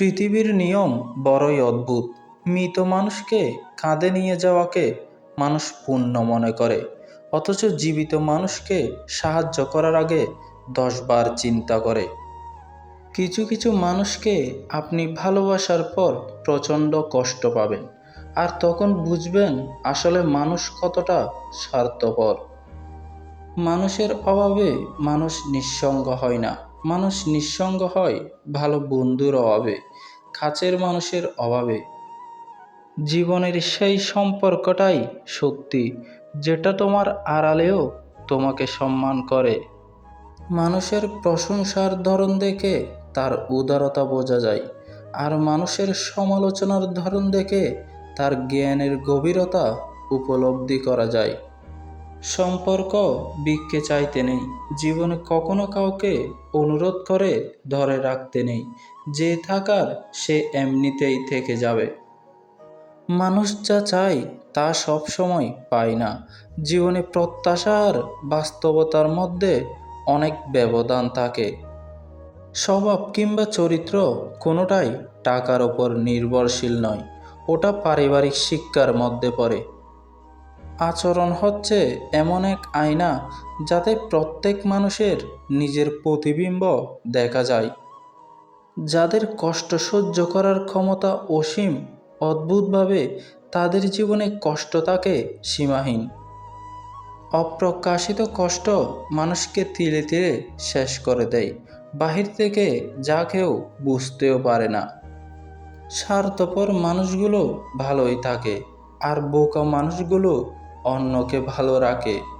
পৃথিবীর নিয়ম বড়ই অদ্ভুত। মৃত মানুষকে কাঁধে নিয়ে যাওয়াকে মানুষ পুণ্য মনে করে। অথচ জীবিত মানুষকে সাহায্য করার আগে দশবার চিন্তা করে। কিছু কিছু মানুষকে আপনি ভালোবাসার পর প্রচণ্ড কষ্ট পাবেন। আর তখন বুঝবেন আসলে মানুষ কতটা স্বার্থপর। মানুষের অভাবে মানুষ নিঃসঙ্গ হয় না। মানুষ নিঃসঙ্গ হয়, ভালো বন্ধুর অভাবে, কাছের মানুষের অভাবে। জীবনের সেই সম্পর্কটাই সত্যি যেটা তোমার আড়ালেও তোমাকে সম্মান করে। মানুষের প্রশংসার ধরন দেখে তার উদারতা বোঝা যায়, আর মানুষের সমালোচনার ধরন দেখে তার জ্ঞানের গভীরতা উপলব্ধি করা যায়। সম্পর্ক বিককে চাইতে নেই। জীবনে কখনো কাউকে অনুরোধ করে ধরে রাখতে নেই। যে থাকার সে এমনিতেই থেকে যাবে। মানুষ যা চায় তা সব সময় পায় না। জীবনে প্রত্যাশা আর বাস্তবতার মধ্যে অনেক ব্যবধান থাকে। স্বভাব কিংবা চরিত্র কোনোটাই টাকার ওপর নির্ভরশীল নয়। ওটা পারিবারিক শিক্ষার মধ্যে পড়ে। আচরণ হচ্ছে এমন এক আয়না যাতে প্রত্যেক মানুষের নিজের প্রতিবিম্ব দেখা যায়। যাদের কষ্ট সহ্য করার ক্ষমতা অসীম, অদ্ভুতভাবে তাদের জীবনে কষ্ট থাকে সীমাহীন। অপ্রকাশিত কষ্ট মানুষকে তিলে তিলে শেষ করে দেয়, বাহির থেকে যা কেউ বুঝতেও পারে না। স্বার্থপর মানুষগুলো ভালোই থাকে, আর বোকা মানুষগুলো অন্যকে ভালো রাখে।